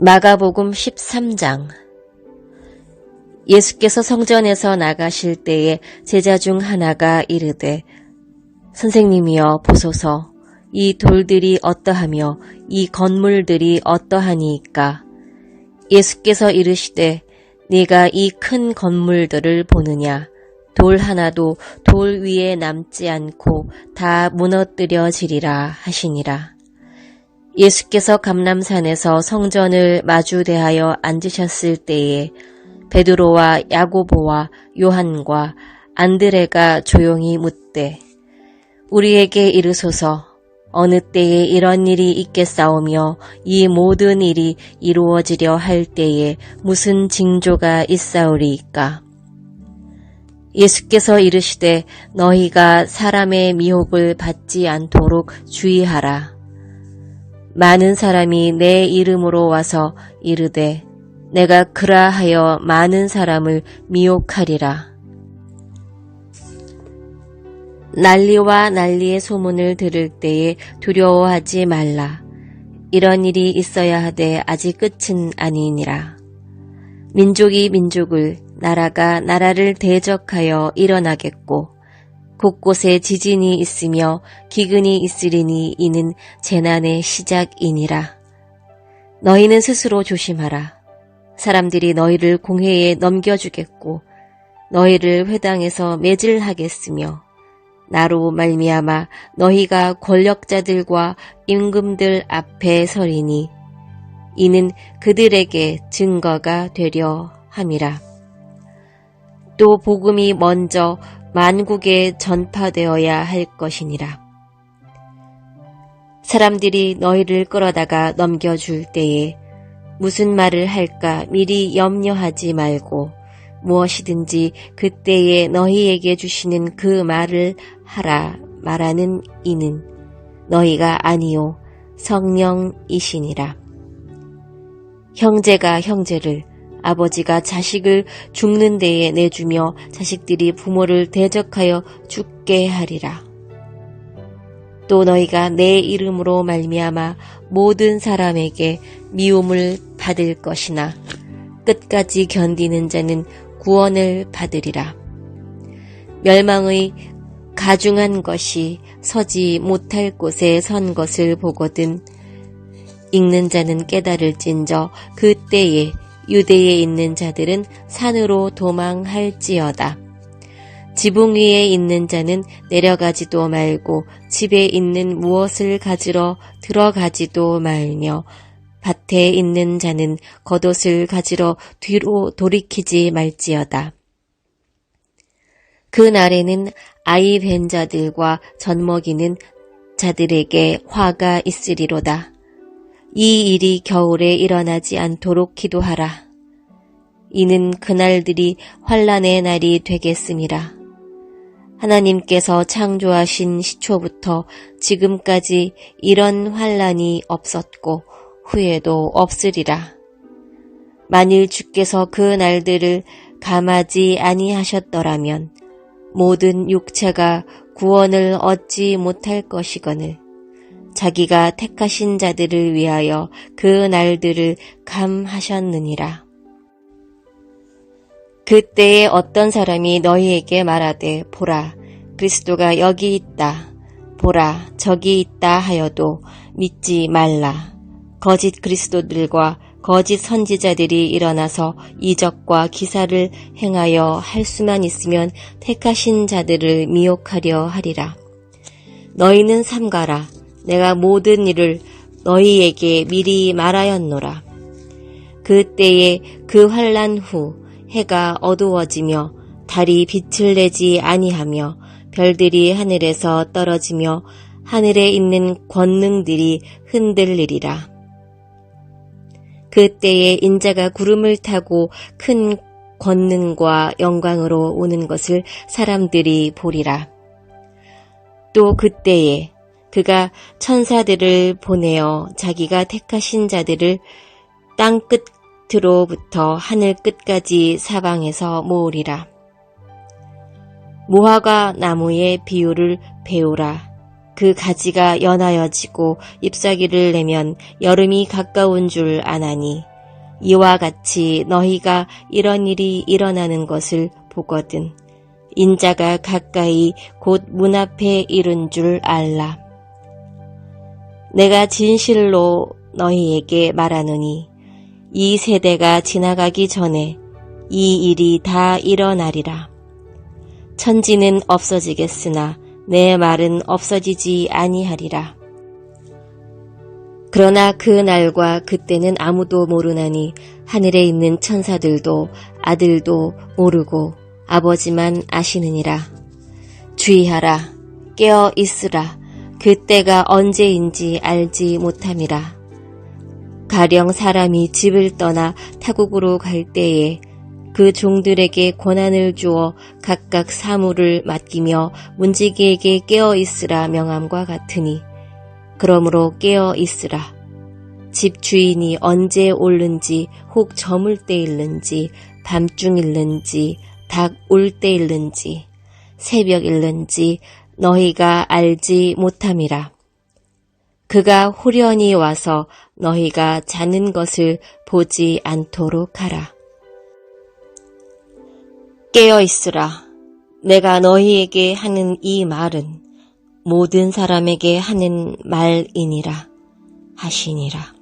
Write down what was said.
마가복음 13장. 예수께서 성전에서 나가실 때에 제자 중 하나가 이르되 선생님이여 보소서. 이 돌들이 어떠하며 이 건물들이 어떠하니이까? 예수께서 이르시되 네가 이 큰 건물들을 보느냐? 돌 하나도 돌 위에 남지 않고 다 무너뜨려지리라 하시니라. 예수께서 감람산에서 성전을 마주 대하여 앉으셨을 때에 베드로와 야고보와 요한과 안드레가 조용히 묻되 우리에게 이르소서. 어느 때에 이런 일이 있겠사오며 이 모든 일이 이루어지려 할 때에 무슨 징조가 있사오리이까? 예수께서 이르시되 너희가 사람의 미혹을 받지 않도록 주의하라 많은 사람이 내 이름으로 와서 이르되 내가 그라하여 많은 사람을 미혹하리라. 난리와 난리의 소문을 들을 때에 두려워하지 말라. 이런 일이 있어야 하되 아직 끝은 아니니라. 민족이 민족을, 나라가 나라를 대적하여 일어나겠고, 곳곳에 지진이 있으며 기근이 있으리니 이는 재난의 시작이니라. 너희는 스스로 조심하라. 사람들이 너희를 공회에 넘겨주겠고 너희를 회당에서 매질하겠으며 나로 말미암아 너희가 권력자들과 임금들 앞에 서리니 이는 그들에게 증거가 되려 함이라. 또 복음이 먼저 만국에 전파되어야 할 것이니라. 사람들이 너희를 끌어다가 넘겨줄 때에 무슨 말을 할까 미리 염려하지 말고 무엇이든지 그때에 너희에게 주시는 그 말을 하라 말하는 이는 너희가 아니요 성령이시니라. 형제가 형제를 아버지가 자식을 죽는 데에 내주며 자식들이 부모를 대적하여 죽게 하리라. 또 너희가 내 이름으로 말미암아 모든 사람에게 미움을 받을 것이나 끝까지 견디는 자는 구원을 받으리라. 멸망의 가중한 것이 서지 못할 곳에 선 것을 보거든 읽는 자는 깨달을진저 그때에 유대에 있는 자들은 산으로 도망할지어다. 지붕 위에 있는 자는 내려가지도 말고 집에 있는 무엇을 가지러 들어가지도 말며 밭에 있는 자는 겉옷을 가지러 뒤로 돌이키지 말지어다. 그 날에는 아이 벤 자들과 젖먹이는 자들에게 화가 있으리로다. 이 일이 겨울에 일어나지 않도록 기도하라. 이는 그날들이 환란의 날이 되겠습니다. 하나님께서 창조하신 시초부터 지금까지 이런 환란이 없었고 후에도 없으리라. 만일 주께서 그 날들을 감하지 아니하셨더라면 모든 육체가 구원을 얻지 못할 것이거늘 자기가 택하신 자들을 위하여 그 날들을 감하셨느니라. 그때에 어떤 사람이 너희에게 말하되 보라 그리스도가 여기 있다. 보라 저기 있다 하여도 믿지 말라. 거짓 그리스도들과 거짓 선지자들이 일어나서 이적과 기사를 행하여 할 수만 있으면 택하신 자들을 미혹하려 하리라. 너희는 삼가라 내가 모든 일을 너희에게 미리 말하였노라. 그때에 그 환란 후 해가 어두워지며 달이 빛을 내지 아니하며 별들이 하늘에서 떨어지며 하늘에 있는 권능들이 흔들리리라. 그때에 인자가 구름을 타고 큰 권능과 영광으로 오는 것을 사람들이 보리라. 또 그때에 그가 천사들을 보내어 자기가 택하신 자들을 땅 끝으로부터 하늘 끝까지 사방에서 모으리라. 모화가 나무의 비유를 배우라. 그 가지가 연하여지고 잎사귀를 내면 여름이 가까운 줄 아나니 이와 같이 너희가 이런 일이 일어나는 것을 보거든 인자가 가까이 곧 문 앞에 이른 줄 알라. 내가 진실로 너희에게 말하노니 이 세대가 지나가기 전에 이 일이 다 일어나리라. 천지는 없어지겠으나 내 말은 없어지지 아니하리라. 그러나 그 날과 그때는 아무도 모르나니 하늘에 있는 천사들도 아들도 모르고 아버지만 아시느니라. 주의하라. 깨어 있으라. 그때가 언제인지 알지 못함이라. 가령 사람이 집을 떠나 타국으로 갈 때에 그 종들에게 권한을 주어 각각 사물을 맡기며 문지기에게 깨어 있으라 명함과 같으니 그러므로 깨어 있으라. 집 주인이 언제 올는지 혹 저물 때 일는지 밤중 일는지 닭 올 때 일는지 새벽 일는지 너희가 알지 못함이라. 그가 호련히 와서 너희가 자는 것을 보지 않도록 하라. 깨어 있으라. 내가 너희에게 하는 이 말은 모든 사람에게 하는 말이니라 하시니라.